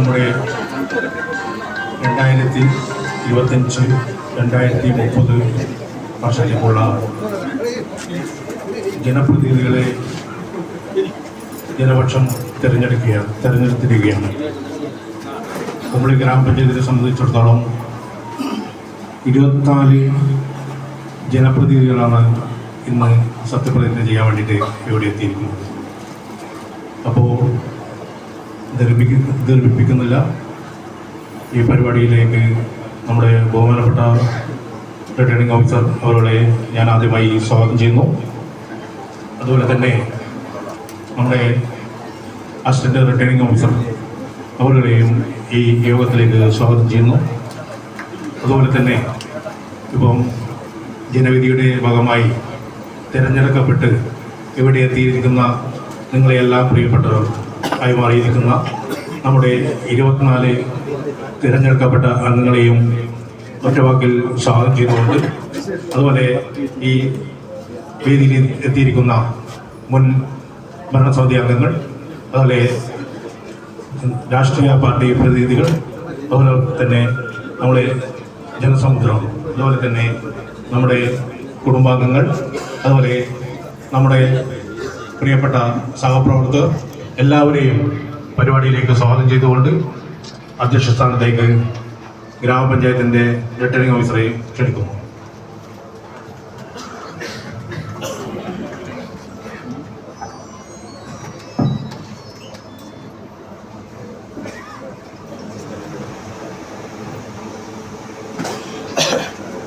നമ്മുടെ രണ്ടായിരത്തി ഇരുപത്തഞ്ച് രണ്ടായിരത്തി മുപ്പത് വർഷത്തേക്കുള്ള ജനപ്രതിനിധികളെ ജനപക്ഷം തിരഞ്ഞെടുക്കുകയാണ് തിരഞ്ഞെടുത്തിരിക്കുകയാണ്. കുമളി ഗ്രാമപഞ്ചായത്തിനെ സംബന്ധിച്ചിടത്തോളം ഇരുപത്തിനാല് ജനപ്രതിനിധികളാണ് ഇന്ന് സത്യപ്രതിജ്ഞ ചെയ്യാൻ വേണ്ടിയിട്ട് ഇവിടെ എത്തിയിരിക്കുന്നത്. അപ്പോൾ ധരിപ്പിക്ക ധരിപ്പിക്കുന്നില്ല. ഈ പരിപാടിയിലേക്ക് നമ്മുടെ ബഹുമാനപ്പെട്ട റിട്ടേണിംഗ് ഓഫീസർ അവരുടെ ഞാൻ ആദ്യമായി സ്വാഗതം ചെയ്യുന്നു. അതുപോലെ തന്നെ നമ്മുടെ അസിസ്റ്റന്റ് റിട്ടേണിംഗ് ഓഫീസർ അവരുടെയും ഈ യോഗത്തിലേക്ക് സ്വാഗതം ചെയ്യുന്നു. അതുപോലെ തന്നെ ഇപ്പം ജനവിധിയുടെ ഭാഗമായി തിരഞ്ഞെടുക്കപ്പെട്ട് ഇവിടെ എത്തിയിരിക്കുന്ന നിങ്ങളെല്ലാം പ്രിയപ്പെട്ടവർ ആയി മാറിയിരിക്കുന്ന നമ്മുടെ ഇരുപത്തിനാല് തിരഞ്ഞെടുക്കപ്പെട്ട അംഗങ്ങളെയും ഒറ്റവാക്കിൽ സ്വാഗതം ചെയ്തുകൊണ്ട് അതുപോലെ ഈ വേദിയിൽ എത്തിയിരിക്കുന്ന മുൻ ഭരണസമിതി അംഗങ്ങൾ അതുപോലെ രാഷ്ട്രീയ പാർട്ടി പ്രതിനിധികൾ അതുപോലെ തന്നെ നമ്മുടെ ജനസമുദ്രം അതുപോലെ തന്നെ നമ്മുടെ കുടുംബാംഗങ്ങൾ അതുപോലെ നമ്മുടെ പ്രിയപ്പെട്ട സഹപ്രവർത്തകർ എല്ലാവരെയും പരിപാടിയിലേക്ക് സ്വാഗതം ചെയ്തുകൊണ്ട് അധ്യക്ഷ സ്ഥാനത്തേക്ക് ഗ്രാമപഞ്ചായത്തിന്റെ റിട്ടേണിംഗ് ഓഫീസറെ ക്ഷണിക്കുന്നു.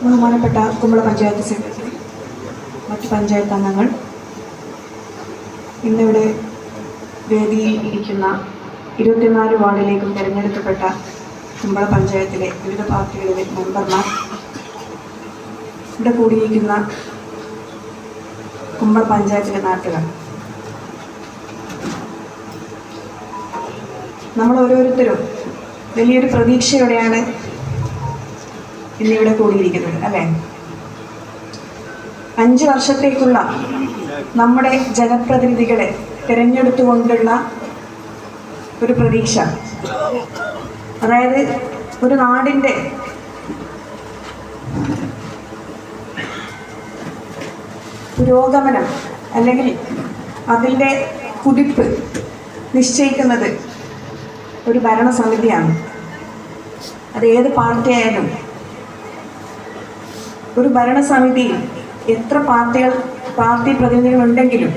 ബഹുമാനപ്പെട്ട കുമ്പള പഞ്ചായത്ത് സെക്രട്ടറി മറ്റ് പഞ്ചായത്ത് അംഗങ്ങൾ ഇന്നിവിടെ വേദിയിൽ ഇരിക്കുന്ന ഇരുപത്തിനാല് വാർഡിലേക്കും തിരഞ്ഞെടുക്കപ്പെട്ട കുമ്പള പഞ്ചായത്തിലെ വിവിധ പാർട്ടികളിലെ മെമ്പർമാർ ഇവിടെ കൂടിയിരിക്കുന്ന കുമ്പള പഞ്ചായത്തിലെ നാട്ടുകാർ. നമ്മൾ ഓരോരുത്തരും വലിയൊരു പ്രതീക്ഷയോടെയാണ് ഇന്നിവിടെ കൂടിയിരിക്കുന്നത് അല്ലേ? അഞ്ച് വർഷത്തേക്കുള്ള നമ്മുടെ ജനപ്രതിനിധികളെ തിരഞ്ഞെടുത്തുകൊണ്ടുള്ള ഒരു പ്രതീക്ഷ. അതായത് ഒരു നാടിന്റെ പുരോഗമനം അല്ലെങ്കിൽ അതിന്റെ കുതിപ്പ് നിശ്ചയിക്കുന്നത് ഒരു ഭരണസമിതിയാണ്. അത് ഏത് പാർട്ടിയായാലും ഒരു ഭരണസമിതിയിൽ എത്ര പാർട്ടികൾ പാർട്ടി പ്രതിനിധികളുണ്ടെങ്കിലും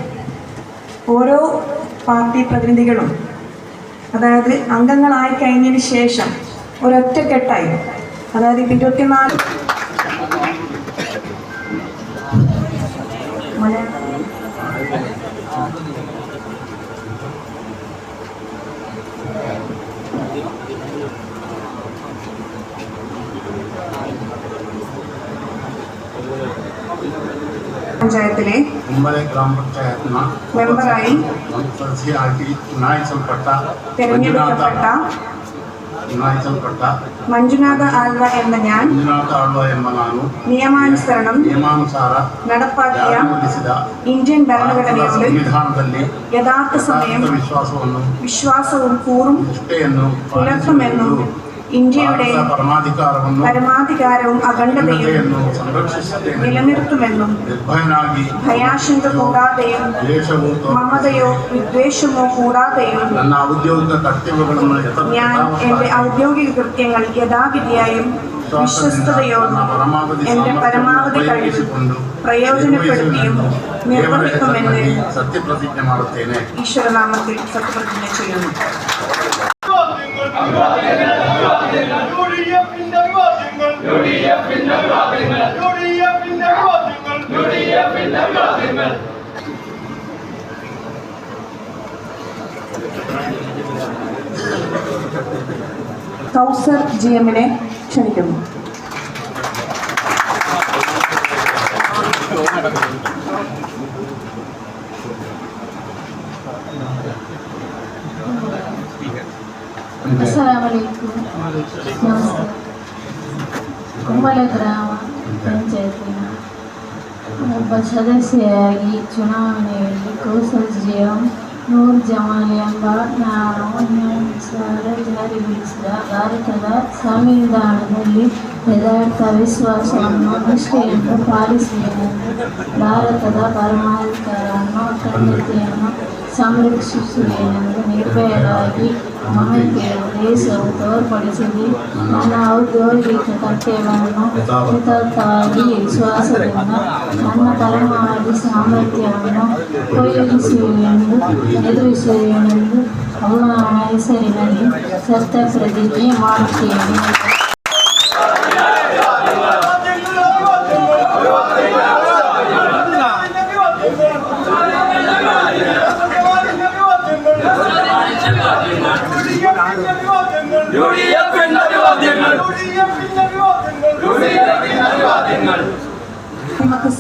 ഓരോ പാർട്ടി പ്രതിനിധികളും അതായത് അംഗങ്ങളായി കഴിഞ്ഞതിന് ശേഷം ഒരൊറ്റക്കെട്ടായി അതായത് ഇപ്പം ഇരുപത്തിനാല് മലയാളം പഞ്ചായത്തിലെ ഉമ്മലെ ഗ്രാമപഞ്ചായത്ത് മെമ്പറായി സദസ്യയാക്കി ചുനായിച്ചൽപ്പെട്ട തെരഞ്ഞെടുക്കപ്പെട്ട ಚುನಾಯಿಸಲ್ಪಟ್ಟ ಮಂಜುನಾಥ ಆಳ್ವ ಎಂಬ ಜ್ಞಾನ നടപ്പാക്കിയ ഇന്ത്യൻ ഭരണഘടനയുടെ യഥാർത്ഥ സമയം വിശ്വാസവും കൂറും പുലർത്തുമെന്നും ഇന്ത്യയുടെ പരമാധികാരവും അഖണ്ഡതയും നിലനിർത്തുമെന്നും ഭയാശങ്ക കൂടാതെയും മമതയോ വിദ്വേഷമോ കൂടാതെയും ഞാൻ എന്റെ ഔദ്യോഗിക കൃത്യങ്ങൾ യഥാവിധിയായും വിശ്വസ്തയോടും എന്റെ പരമാവധി കഴിവ് പ്രയോജനപ്പെടുത്തിയും നിർവഹിക്കുമെന്ന് ഈശ്വരനാമത്തിൽ സത്യപ്രതിജ്ഞ ചെയ്യുന്നു. കൗസർ ജി എമ്മിനെ ക്ഷണിക്കുന്നു. ಅಸ್ಸಲಾಮಲೈಕುಂ ನಮಸ್ತೆ ಕುಂಬಳ ಗ್ರಾಮ ಪಂಚಾಯತಿನ ಒಬ್ಬ ಸದಸ್ಯೆಯಾಗಿ ಚುನಾವಣೆಯಲ್ಲಿ ಕೌಸಲ್ ಜಿಎಂ ನೂರ್ ಜಮಾಲ್ ಎಂಬ ನಾನು ನ್ಯಾಯಾನುಸಾರ ಜಾರಿಗೊಳಿಸಿದ ಭಾರತದ ಸಂವಿಧಾನದಲ್ಲಿ ಯಥಾರ್ಥ ವಿಶ್ವಾಸವನ್ನು ನಿಷ್ಠೆಯನ್ನು ಪಾಲಿಸುವೆನೆಂದು ಭಾರತದ ಪರಮಾಧಿಕಾರವನ್ನು ಅಖಂಡತೆಯನ್ನು ಸಂರಕ್ಷಿಸುವೆನೆಂದು ನಿರ್ಭಯರಾಗಿ మమ్మల్ని వేసావు తోడ్పడిచింది అన్నావు గోరీట కట్టేవాను తాగి విశ్వాసమును అన్న పరమాది సామర్థ్యమును కొయ్యి సూర్యుడు ఎదురు సూర్యుడు అమ్మ ఐశ్వర్యని సత్య ప్రతిని మార్చేది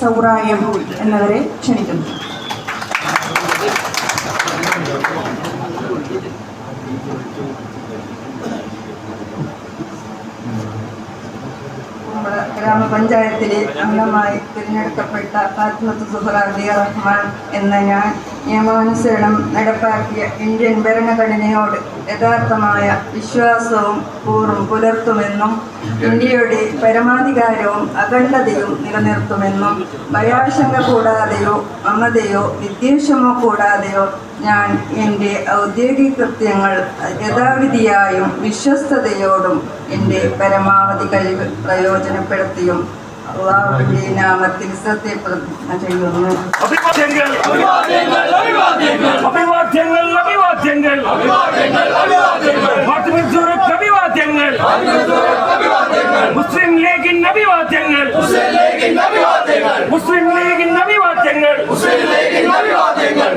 സൗറായം എന്നവരെ ക്ഷണിക്കുന്നു. ഗ്രാമപഞ്ചായത്തിലെ അംഗമായി തിരഞ്ഞെടുക്കപ്പെട്ട ഫാത്തിമത്ത് സുഹറ റഹ്മാൻ എന്ന ഞാൻ നിയമാനുസരണം നടപ്പാക്കിയ ഇന്ത്യൻ ഭരണഘടനയോട് യഥാർത്ഥമായ വിശ്വാസവും കൂറും പുലർത്തുമെന്നും ഇന്ത്യയുടെ പരമാധികാരവും അഖണ്ഡതയും നിലനിർത്തുമെന്നും ഭയാശങ്ക കൂടാതെയോ മമതയോ വിദ്വേഷമോ കൂടാതെയോ ഞാൻ എന്റെ ഔദ്യോഗിക കൃത്യങ്ങൾ യഥാവിധിയായും വിശ്വസ്തയോടും എന്റെ പരമാവധി കഴിവ് പ്രയോജനപ്പെടുത്തിയും അള്ളാഹുവിന്റെ നാമത്തിൽ സത്യപ്രതിജ്ഞ ചെയ്യുന്നു അഭിവാദ്യങ്ങൾ. അഭിവാദ്യങ്ങൾ അഭിവാദ്യങ്ങൾ. അഭിവാദ്യങ്ങൾ അഭിവാദ്യങ്ങൾ. മുസ്ലിം ലീഗിന് അഭിവാദ്യങ്ങൾ. മുസ്ലിം ലീഗിൻ അഭിവാദ്യങ്ങൾ. മുസ്ലിം ലീഗിന് അഭിവാദ്യങ്ങൾ. മുസ്ലിം ലീഗിന് അഭിവാദ്യങ്ങൾ.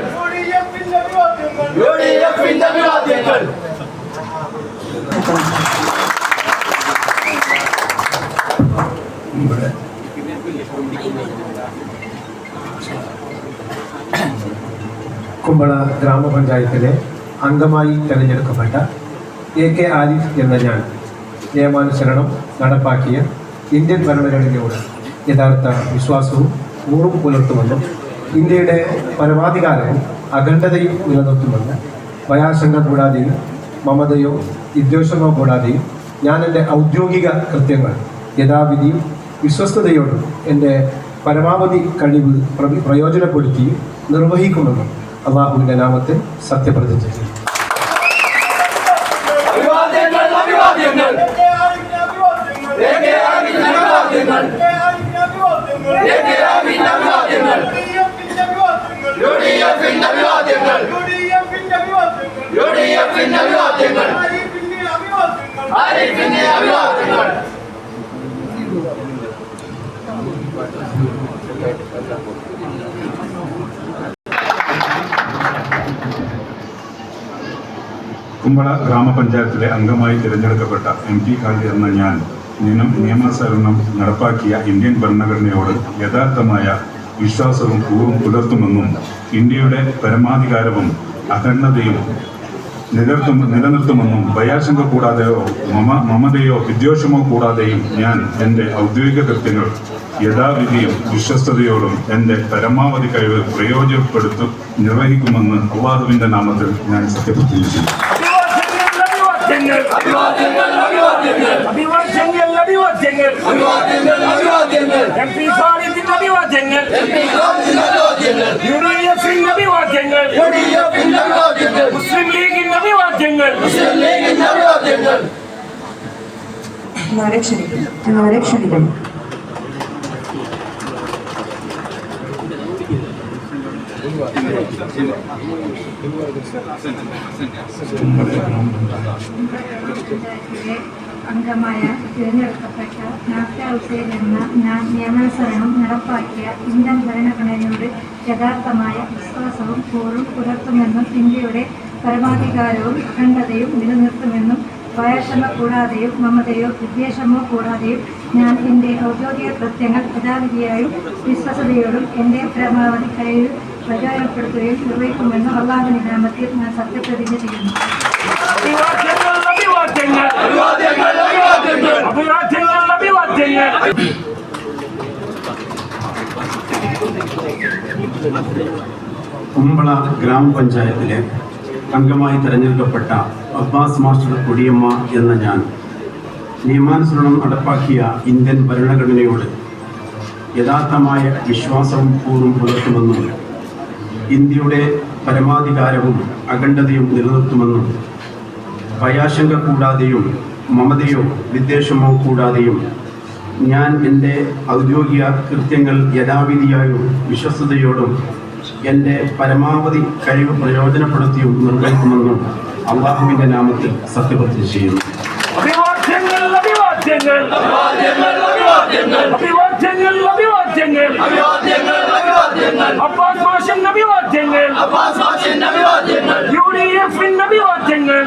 അഭിവാദ്യങ്ങൾ കുമ്പള ഗ്രാമപഞ്ചായത്തിലെ അംഗമായി തിരഞ്ഞെടുക്കപ്പെട്ട എ കെ ആരിഫ് എന്ന ഞാൻ നിയമാനുസരണം നടപ്പാക്കിയ ഇന്ത്യൻ ഭരണഘടനയോട് യഥാർത്ഥ വിശ്വാസവും ഊറും പുലർത്തുമെന്നും ഇന്ത്യയുടെ പരമാധികാരവും അഖണ്ഡതയും നിലനിർത്തുമെന്ന് ഭയാശങ്ക കൂടാതെയും മമതയോ വിദ്വേഷമോ കൂടാതെയും ഞാൻ എന്റെ ഔദ്യോഗിക കൃത്യങ്ങൾ യഥാവിധിയും വിശ്വസ്തയോടും എന്റെ പരമാവധി കഴിവ് പ്രയോജനപ്പെടുത്തി നിർവഹിക്കുമെന്നും അള്ളാഹുവിന്റെ നാമത്തിൽ സത്യപ്രതിജ്ഞ ചെയ്യും അഭിവാദ്യങ്ങൾ അഭിവാദ്യങ്ങൾ അഭിവാദ്യങ്ങൾ അഭിവാദ്യങ്ങൾ യുഡിഎഫിന്റെ അഭിവാദ്യങ്ങൾ യുഡിഎഫിന്റെ അഭിവാദ്യങ്ങൾ ആരിഫിന്റെ അഭിവാദ്യങ്ങൾ കുമ്പള ഗ്രാമപഞ്ചായത്തിലെ അംഗമായി തിരഞ്ഞെടുക്കപ്പെട്ട എം പി ഖാദി എന്ന ഞാൻ നിയമ നിയമാനുസരണം നടപ്പാക്കിയ ഇന്ത്യൻ ഭരണഘടനയോട് യഥാർത്ഥമായ വിശ്വാസവും കൂറും പുലർത്തുമെന്നും ഇന്ത്യയുടെ പരമാധികാരവും അഖണ്ഡതയും നിലർത്തും നിലനിർത്തുമെന്നും ഭയാശങ്ക കൂടാതെയോ മമ മമതയോ വിദ്വേഷമോ കൂടാതെയും ഞാൻ എന്റെ ഔദ്യോഗിക കൃത്യങ്ങൾ യഥാവിധിയും വിശ്വസ്തയോടും എന്റെ പരമാവധി കഴിവ് പ്രയോജനപ്പെടുത്തു നിർവഹിക്കുമെന്ന് അള്ളാഹുവിന്റെ നാമത്തിൽ ഞാൻ സത്യപ്രതിജ്ഞ മുസ്ലിം മുസ്ലിം ക്ഷണിക്കുന്നു. എന്നവരെ ക്ഷണിക്കുന്നു. അംഗമായ തിരഞ്ഞെടുക്കപ്പെട്ട നാഫ്റ്റ ഹുസൈൻ എന്ന നിയമാനുസരണം നടപ്പാക്കിയ ഇന്ത്യൻ ഭരണഘടനയോട് യഥാർത്ഥമായ വിശ്വാസവും കൂറും പുലർത്തുമെന്നും ഇന്ത്യയുടെ പരമാധികാരവും അഖണ്ഡതയും നിലനിർത്തുമെന്നും വയക്ഷമ കൂടാതെയും മമതയോ വിദ്വേഷമോ കൂടാതെയും ഞാൻ എന്റെ ഔദ്യോഗിക കൃത്യങ്ങൾ യഥാവിധിയായും വിശ്വസതയോടും എന്റെ പരമാവധി കഴിവ് കുമ്പള ഗ്രാമപഞ്ചായത്തിലെ അംഗമായി തെരഞ്ഞെടുക്കപ്പെട്ട അബ്ബാസ് മാസ്റ്റർ കൊടിയമ്മ എന്ന ഞാൻ നിയമാനുസരണം നടപ്പാക്കിയ ഇന്ത്യൻ ഭരണഘടനയോട് യഥാർത്ഥമായ വിശ്വാസവും പൂർവം പുലർത്തുമെന്നും ഇന്ത്യയുടെ പരമാധികാരവും അഖണ്ഡതയും നിലനിർത്തുമെന്നും ഭയാശങ്ക കൂടാതെയും മമതയോ വിദ്വേഷമോ കൂടാതെയും ഞാൻ എന്റെ ഔദ്യോഗിക കൃത്യങ്ങൾ യഥാവിധിയായും വിശ്വസ്തയോടും എന്റെ പരമാവധി കഴിവ് പ്രയോജനപ്പെടുത്തിയും നിർവഹിക്കുമെന്നും അള്ളാഹുവിന്റെ നാമത്തിൽ സത്യപ്രതിജ്ഞ ചെയ്യുന്നു. അഭിവാദ്യങ്ങൾ. അഭിവാദ്യങ്ങൾ അബ്ബാസ് മാഷൻ അഭിവാദ്യങ്ങൾ. യു ഡി എഫിൻ അഭിവാദ്യങ്ങൾ.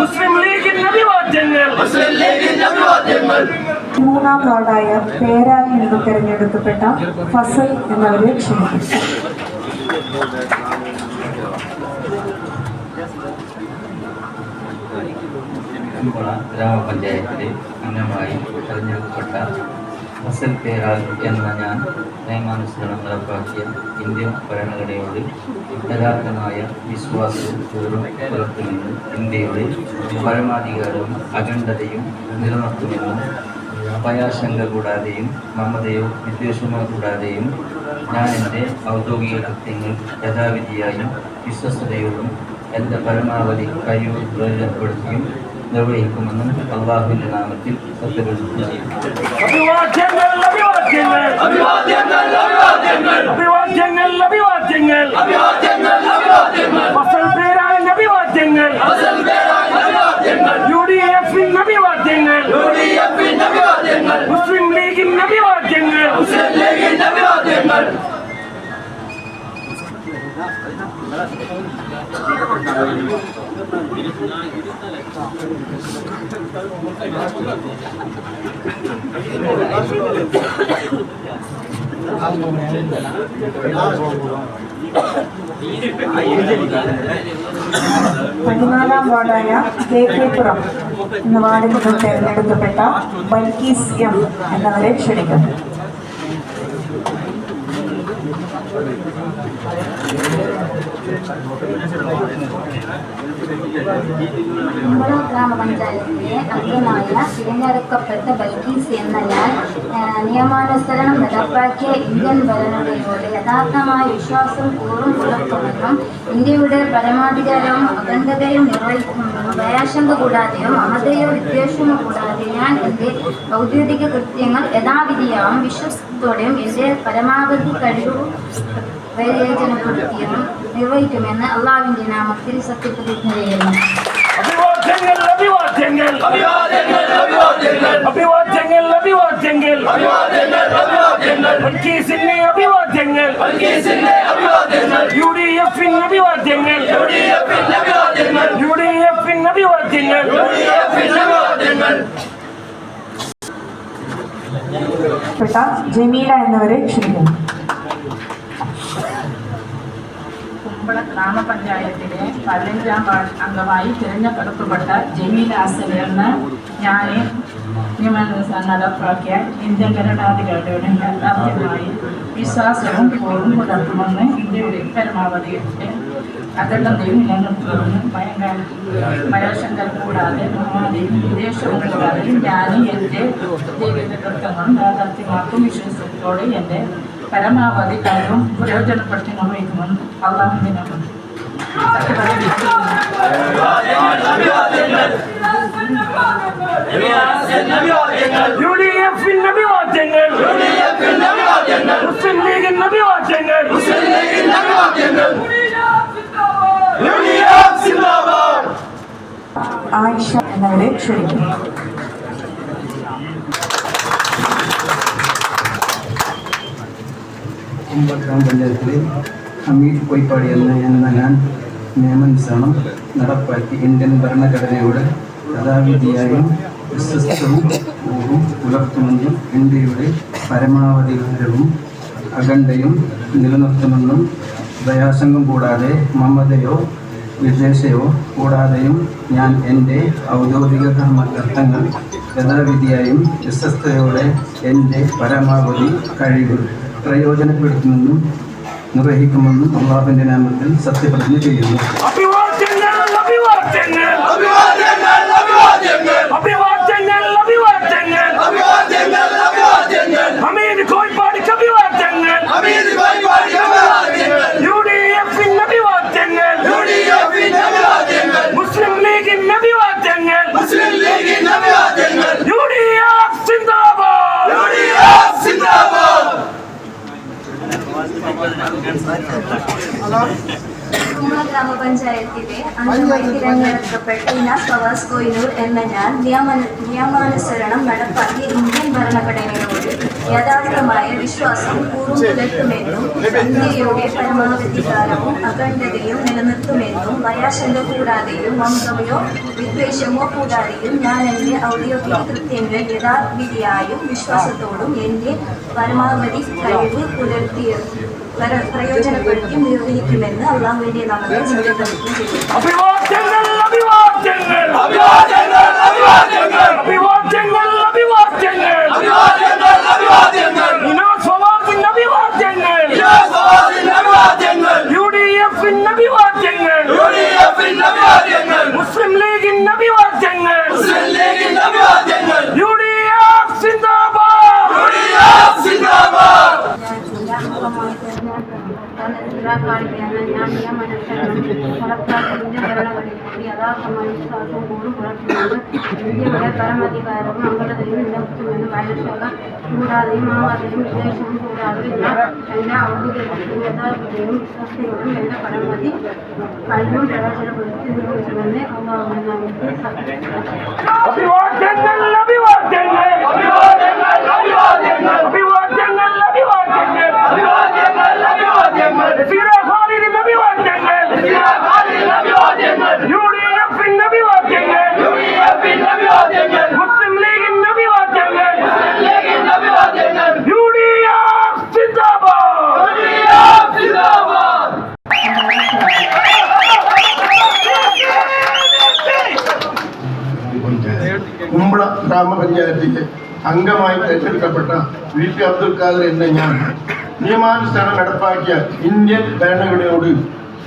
മുസ്ലിം ലീഗിൻ അഭിവാദ്യങ്ങൾ. മൂന്നാം വാർഡായ പേരാലിൽ നിന്ന് തിരഞ്ഞെടുക്കപ്പെട്ട ഫസൽ എന്നവരെ ക്ഷണിക്കും കുമ്പള ഗ്രാമപഞ്ചായത്തിലെ അംഗമായി തെരഞ്ഞെടുക്കപ്പെട്ട ഫസൽ പേരാൽ എന്ന ഞാൻ നിയമാനുസരണം നടപ്പാക്കിയ ഇന്ത്യൻ ഭരണഘടനയോട് യഥാർത്ഥമായ വിശ്വാസവും പുലർത്തുമെന്ന് ഇന്ത്യയുടെ പരമാധികാരവും അഖണ്ഡതയും നിലനിർത്തുമെന്നും ഭയാശങ്ക കൂടാതെയും മമതയോ വിദ്വേഷമോ കൂടാതെയും ഞാൻ എന്റെ ഔദ്യോഗിക കൃത്യങ്ങൾ യഥാവിധിയായും വിശ്വസ്തയോടും എന്റെ പരമാവധി കഴിവ് പ്രയോജനപ്പെടുത്തിയും നിർവഹിക്കുമെന്നും അള്ളാഹുവിന്റെ നാമത്തിൽ ഡി എഫിൻ അഭിവാദ്യങ്ങൾ. മുസ്ലിം ലീഗിൻ അഭിവാദ്യങ്ങൾ. പതിനാലാം വാർഡായ കെ എന്ന വാർഡിൽ നിന്ന് തെരഞ്ഞെടുക്കപ്പെട്ട ബൽക്കീസ് എം എന്നവരെ ക്ഷണിക്കുന്നു. കുമ്പള ഗ്രാമപഞ്ചായത്തിലെ അംഗമായ തിരഞ്ഞെടുക്കപ്പെട്ട ബൽക്കീസ് എന്ന ഞാൻ നിയമാനുസരണം നടപ്പാക്കിയ ഇന്ത്യൻ ഭരണഘടനയോട് യഥാർത്ഥമായ വിശ്വാസം കൂറും പുലർത്തുമെന്നും ഇന്ത്യയുടെ പരമാധികാരവും അഖണ്ഡതയും നിർവഹിക്കുമെന്നും ഭയാശങ്ക കൂടാതെയും അമതയോ വിദ്വേഷമോ കൂടാതെ ഞാൻ എന്റെ ഔദ്യോഗിക കൃത്യങ്ങൾ യഥാവിധിയാവും വിശ്വസത്തോടെയും എന്റെ പരമാവധി കഴിവ് പ്രയോജനപ്പെടുത്തിയും നിർവഹിക്കുമെന്ന് അള്ളാവിന്റെ നാമത്തിൽ സത്യപ്രതിജ്ഞ ചെയ്യുന്നു അഭിവാദ്യങ്ങൾ. അഭിവാദ്യങ്ങൾ അഭിവാദ്യങ്ങൾ. അഭിവാദ്യങ്ങൾ ബൽക്കീസിന്റെ അഭിവാദ്യങ്ങൾ യു ഡി എഫിൻ അഭിവാദ്യങ്ങൾ. യു ഡി എഫിൻ അഭിവാദ്യങ്ങൾ. ജമീല എന്നവരെ ക്ഷണിക്കുന്നു. കുമ്പള ഗ്രാമപഞ്ചായത്തിലെ പതിനഞ്ചാം വാർഡ് അംഗമായി തിരഞ്ഞെടുക്കപ്പെട്ട ജമീൽ ഹാസൻ എന്ന ഞാൻ നിയമനം നടപ്പാക്കിയ ഇന്ത്യൻ ഭരണാധികാരിയുടെ യഥാർത്ഥമായി വിശ്വാസവും പൂർവം പുലർത്തുമെന്ന് ഇന്ത്യയുടെ പരമാവധി അഖണ്ഡതയും നിലനിർത്തുമെന്ന് ഭയങ്കര ഭയശങ്കർ കൂടാതെ മഹാദേവും വിദേശവും കൂടാതെ ഞാൻ എന്റെ ജീവിതകൃത്യങ്ങളും യാഥാർത്ഥ്യമാക്കും വിശ്വാസത്തോടെ എന്റെ പരമാവധി കഴിവും പ്രയോജനപ്പെടുത്തി നിർവഹിക്കുമെന്ന് അള്ളാഹുവിനെ യു ഡി എഫിൻ അഭിവാദ്യങ്ങൾ മുസ്ലിം ലീഗിൻ അഭിവാദ്യങ്ങൾ ആയിഷ എന്നവരെ ക്ഷണിക്കുന്നു. കുമ്പള ഗ്രാമപഞ്ചായത്തിലെ ഹമീദ് കൊയ്പാടി എന്ന എന്ന ഞാൻ നിയമനുസരണം നടപ്പാക്കി. ഇന്ത്യൻ ഭരണഘടനയോട് യഥാവിധിയായും വിശ്വസ്തവും പുലർത്തുമെന്നും ഇന്ത്യയുടെ പരമാവധികാരവും അഖണ്ഡയും നിലനിർത്തുമെന്നും ദയാശങ്കം കൂടാതെ മമതയോ വിദ്വേഷയോ കൂടാതെയും ഞാൻ എന്റെ ഔദ്യോഗിക കർത്തങ്ങൾ യഥാവിധിയായും വിശ്വസ്തയോടെ എന്റെ പരമാവധി കഴിവ് പ്രയോജനപ്പെടുത്തുമെന്നും നിർവഹിക്കുമെന്നും അള്ളാഹുവിന്റെ നാമത്തിൽ സത്യപ്രതിജ്ഞ ചെയ്യുന്നു അഭിവാദ്യങ്ങൾ അഭിവാദ്യങ്ങൾ അഭിവാദ്യങ്ങൾ അഭിവാദ്യങ്ങൾ അഭിവാദ്യങ്ങൾ അഭിവാദ്യങ്ങൾ ഹമീദ് കോഴിപ്പാടിക്ക് അഭിവാദ്യങ്ങൾ ഹമീദ് കോഴിപ്പാടിക്ക് അഭിവാദ്യങ്ങൾ യു ഡി എഫിന് അഭിവാദ്യങ്ങൾ യു ഡി എഫിന് അഭിവാദ്യങ്ങൾ മുസ്ലിം ലീഗിന് അഭിവാദ്യങ്ങൾ മുസ്ലിം ലീഗിന് അഭിവാദ്യങ്ങൾ യു ഡി എഫ് സിന്ദാബാദ് യു ഡി എഫ് സിന്ദാബാദ് കുമ്പള ഗ്രാമപഞ്ചായത്തിലെ അംഗമായി തിരഞ്ഞെടുക്കപ്പെട്ട ഇനാസ് ഫവാസ് കൊയ്നൂർ എന്ന ഞാൻ നിയമന നിയമാനുസരണം നടപ്പാക്കി ഇന്ത്യൻ ഭരണഘടനയോട് യഥാർത്ഥമായ വിശ്വാസം പൂർവം പുലർത്തുമെന്നും ഇന്ത്യയുടെ പരമാവധികാരവും അഖണ്ഡതയും നിലനിർത്തുമെന്നും ഭയാശങ്ക കൂടാതെയും വംശമയോ വിദ്വേഷമോ കൂടാതെയും ഞാൻ എന്റെ ഔദ്യോഗിക കൃത്യങ്ങൾ യഥാവിധിയായും വിശ്വാസത്തോടും എന്റെ പരമാവധി കഴിവ് പുലർത്തിയ പ്രയോജനപ്പെടുത്തി ഉപയോഗിക്കുമെന്ന് അള്ളാഹു വേണ്ടി നമുക്ക് ചിന്തപ്പെടുകയും മുസ്ലിം ലീഗിൻ അഭിവാദ്യങ്ങൾ. വിശ്വാസവും കൂടി പുലർത്തുന്നത് ഇന്ത്യയുടെ പരമാധികാരവും അംഗതയും നിലനിർത്തുമെന്ന് വൈരക്ഷക കൂടാതെയും മാവാതെയും വിദേശവും കൂടാതെ ഞാൻ എന്റെ ഔദ്യോഗികതയും യഥാർത്ഥതയും വിശ്വസ്തയോടും എന്റെ പരമാവധി കഴിവും പ്രയോജനപ്പെടുത്തി നിർവഹിക്കുമെന്ന് അള്ളാഹുവിന്റെ നാമത്തിൽ സത്യം അഭിവാദ്യങ്ങൾ അഭിവാദ്യങ്ങൾ അഭിവാദ്യങ്ങൾ അഭിവാദ്യങ്ങൾ അഭിവാദ്യങ്ങൾ അഭിവാദ്യങ്ങൾ അഭിവാദ്യങ്ങൾ അഭിവാദ്യങ്ങൾ സീറ ഖാലിദിന് അഭിവാദ്യങ്ങൾ സീറ ഖാലിദിന് അഭിവാദ്യങ്ങൾ യു ഡി എഫിന് അഭിവാദ്യങ്ങൾ യു ഡി എഫിന് അഭിവാദ്യങ്ങൾ മുസ്ലിം യു ഡി എഫ് സിന്ദാബാദ് കുമ്പള ഗ്രാമപഞ്ചായത്തിലെ അംഗമായി തെരഞ്ഞെടുക്കപ്പെട്ട വി പി അബ്ദുൽ ഖാദർ എന്ന ഞാൻ നിയമാനുസരണം നടപ്പാക്കിയ ഇന്ത്യൻ ഭരണഘടനയോട്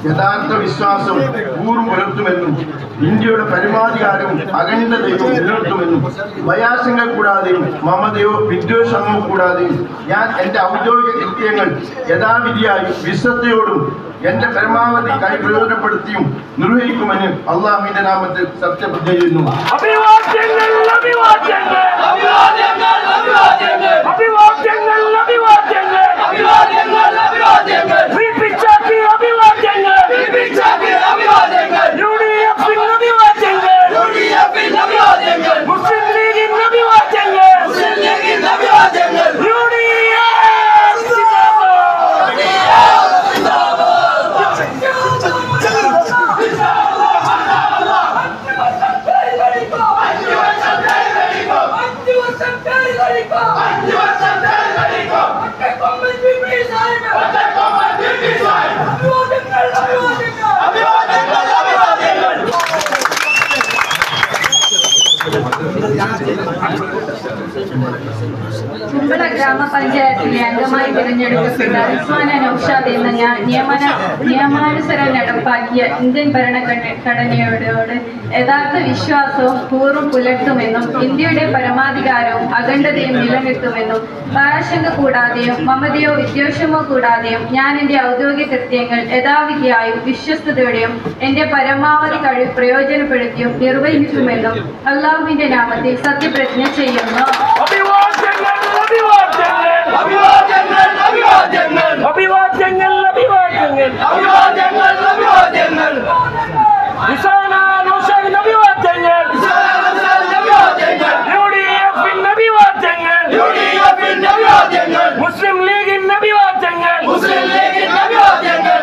യഥാർത്ഥ വിശ്വാസം ഊർവ് പുലർത്തുമെന്നും ഇന്ത്യയുടെ പരമാധികാരവും അഖണ്ഡതയും നിലനിർത്തുമെന്നും ഭയാശങ്ക കൂടാതെയും മമതയോ വിദ്വേഷമോ കൂടാതെയും ഞാൻ എന്റെ ഔദ്യോഗിക കൃത്യങ്ങൾ യഥാവിധിയായി വിശ്വസ്തയോടും എന്റെ പരമാവധി കൈ പ്രയോജനപ്പെടുത്തിയും നിർവഹിക്കുമെന്ന് അള്ളാഹുവിന്റെ നാമത്തിൽ സത്യപ്രതിജ്ഞ ചെയ്യുന്നു. ഗ്രാമപഞ്ചായത്തിലെ അംഗമായി തിരഞ്ഞെടുക്കപ്പെട്ട എന്ന ഞാൻ നിയമന നിയമാനുസരം നടപ്പാക്കിയ ഇന്ത്യൻ ഭരണഘടനയോട് യഥാർത്ഥ വിശ്വാസവും കൂറും പുലർത്തുമെന്നും ഇന്ത്യയുടെ പരമാധികാരവും അഖണ്ഡതയും നിലനിർത്തുമെന്നും ഭാഷങ്ക കൂടാതെയും മമതയോ വിദ്വേഷമോ കൂടാതെയും ഞാൻ എന്റെ ഔദ്യോഗിക കൃത്യങ്ങൾ യഥാവിധിയായും വിശ്വസ്തയോടെയും എന്റെ പരമാവധി കഴിവ് പ്രയോജനപ്പെടുത്തിയും നിർവഹിക്കുമെന്നും അള്ളാഹുവിന്റെ നാമത്തിൽ സത്യപ്രതിജ്ഞ ചെയ്യുന്നു. അഭിവാദ്യങ്ങൾ. അഭിവാദ്യങ്ങൾ അഭിവാദ്യങ്ങൾ. അഭിവാദ്യങ്ങൾ അഭിവാദ്യങ്ങൾ. നിസാന ഹുസൈൻ അഭിവാദ്യങ്ങൾ. യു ഡി എഫിൻ അഭിവാദ്യങ്ങൾ. യു ഡി എഫിൻ അഭിവാദ്യങ്ങൾ. മുസ്ലിം ലീഗിൻ അഭിവാദ്യങ്ങൾ. മുസ്ലിം ലീഗിൻ അഭിവാദ്യങ്ങൾ.